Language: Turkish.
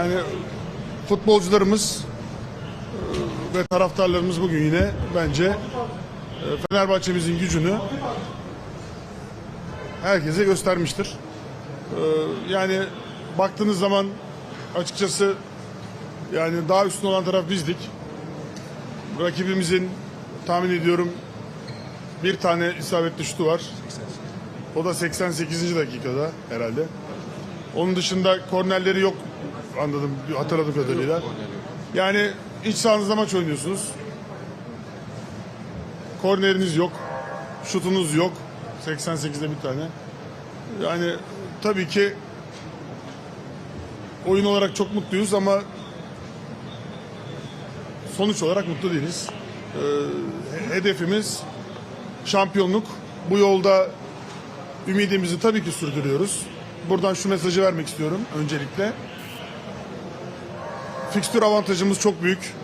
Yani futbolcularımız e, ve taraftarlarımız bugün yine bence e, Fenerbahçe'mizin gücünü herkese göstermiştir. E, Yani baktığınız zaman açıkçası yani daha üstün olan taraf bizdik. Rakibimizin tahmin ediyorum bir tane isabetli şutu var. O da 88. dakikada herhalde. Onun dışında kornerleri yok anladım hatırladığım kadarıyla. Yani iç sahanızda maç oynuyorsunuz. Korneriniz yok. Şutunuz yok. 88'de bir tane. Yani tabii ki oyun olarak çok mutluyuz ama sonuç olarak mutlu değiliz. Ee, hedefimiz şampiyonluk. Bu yolda ümidimizi tabii ki sürdürüyoruz. Buradan şu mesajı vermek istiyorum öncelikle. Fikstür avantajımız çok büyük.